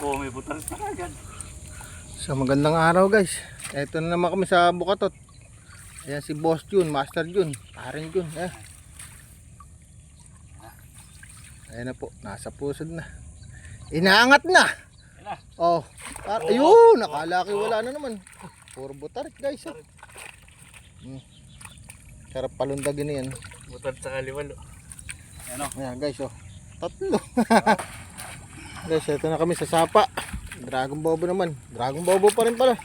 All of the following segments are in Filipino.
Oo, may butas na agad. So magandang araw guys. Ito na naman kami sa Bukatot. Ayan si Boss Jun, Master Jun, paring Jun. Eh. Ayan na po, nasa pusod na. Inaangat na. Ayan na. Oh, par- ayun, nakalaki wala na naman. Puro butarit guys. Oh. Hmm. Sarap palundagin na yan. Butas sa kaliwalo. Ano? Ayan guys, oh. Tatlo. guys, ito na kami sa Sapa. Dragon Bobo naman. Dragon Bobo pa rin pala.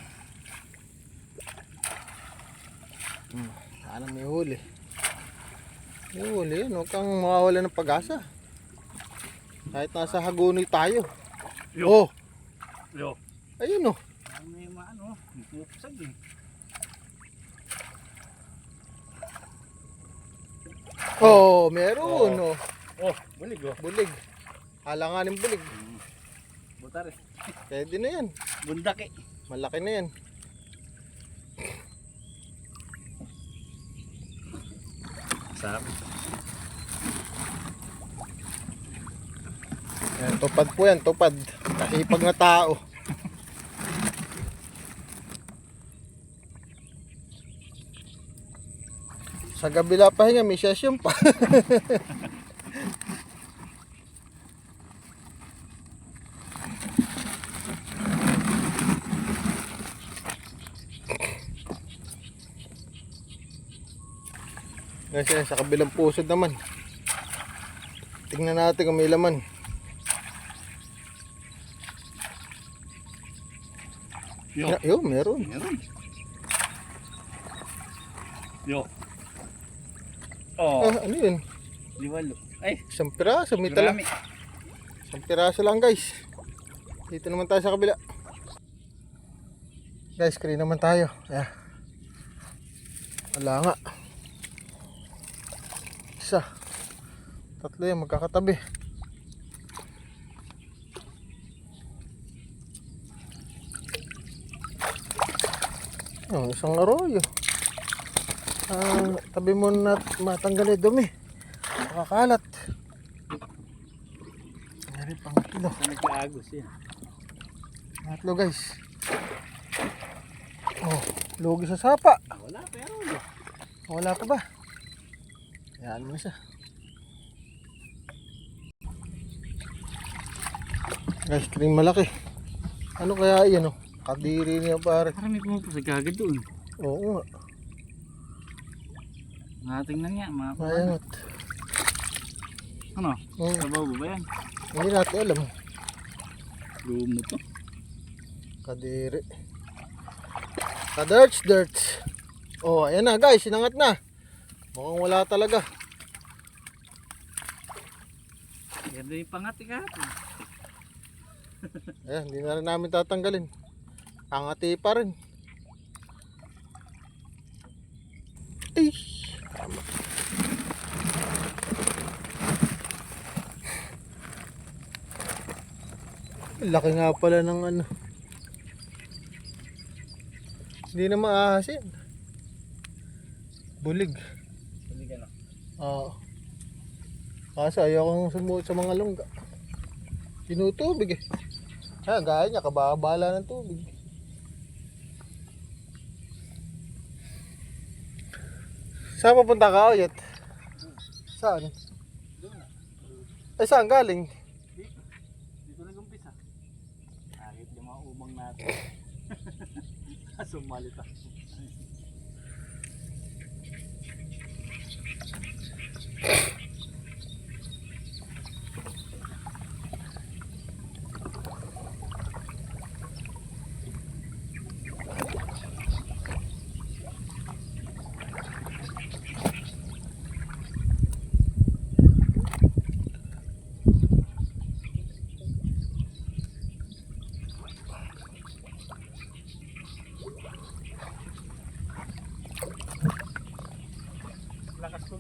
Hmm, sana may huli. May huli yun. Huwag kang mawawala ng pag-asa. Kahit nasa hagunoy tayo. Yo. Oh, Yo. ayun oh. Ang may maano, pupusag eh. Oh, meron oh. Oh, bulig oh. Bulig. Alanganin bulig. Butar eh. Pwede na yan. Bundak eh. Malaki na yan. Sabi. Yan, tupad po yan, tupad. Kasipag na tao. Sa kabila pahinga, may session pa. Kasi sa kabilang pusod naman. Tingnan natin kung may laman. Yo. Ah, Yo, meron. Meron. Yo. Oh, Ah, ano yun? liwalo. Ay, Isang piraso, may tala. Isang piraso lang guys. Dito naman tayo sa kabila. Guys, screen naman tayo. Ayan. Wala nga. Isa. Tatlo yan, magkakatabi. Oh, isang arroyo. Ah, tabi mo na matanggal yung dumi. Makakalat. Meron pang kilo. Sa nag-aagos yan. Tatlo guys. Oh, lugi sa sapa. Ah, wala, pero. Wala pa ba? Yan mo siya. Guys, kring malaki. Ano kaya yan oh? Kadiri niya pare. Parang may pumupusag agad doon. Oo nga. Nating na niya, mga Mayangot. Ano? Hmm. Sabaw ba yan? Hindi natin alam. Lumo to. Kadiri. Kadirts, dirts. Oh, ayan na guys, sinangat na. Mukhang wala talaga. Ganda yung pangati ka. Ayan, hindi na rin namin tatanggalin. Angati pa rin. Ay, tama. Laki nga pala ng ano. Hindi na maahas yan. Bulig. Na. Oo. Kaso ayaw kong sumuot sa mga lungga. Tinutubig eh. Ha, gaya niya, kababala ng tubig. Saan papunta ka, Oyet? Saan? Ay, saan galing? Dito nag-umpisa. Kahit yung mga umang natin. Sumali ta.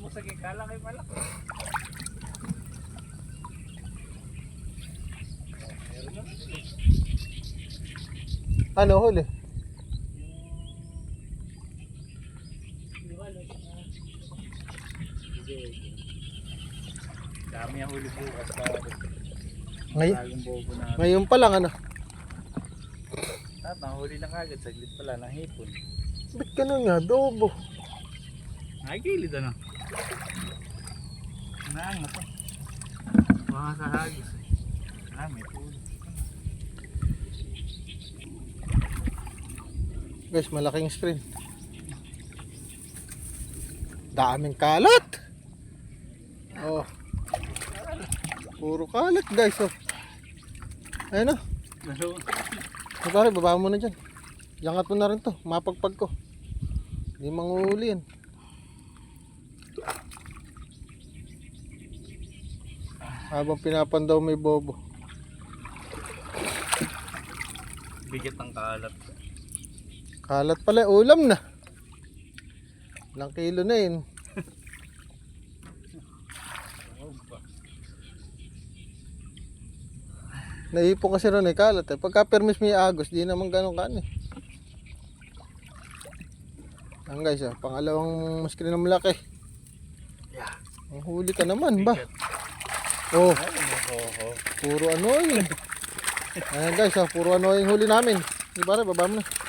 Pumusag yung kala kay malaki. Ano, huli? Dami ang huli bukas pa. Ngay Bagong bobo na. ngayon pa lang, ano? Tata, huli na kagad. Saglit pala ng hipon. Ba't ka na nga, dobo? Nakikilid ano? Naangat to. Baka sa hagis eh. Ah, may pulo. Guys, malaking screen. Daming kalat. Oh. Puro kalat, guys. Oh. Ayun oh. Pare, baba mo na dyan. Yangat mo na rin to. Mapagpag ko. Hindi manguhuli yan. Habang pinapandaw may bobo. Bigat ng kalat. Kalat pala, ulam na. Ilang kilo na yun. Ba? Naipon kasi ron eh, kalat eh. Pagka permis may agos, di naman ganun kan eh. Ang guys ah, pangalawang screen na malaki. Yeah. Ang huli ka naman ba? Bigat. Oh, oh, oh. puro ano yun. Ayan guys ah, puro ano yung huli namin. Di ba baba mo na.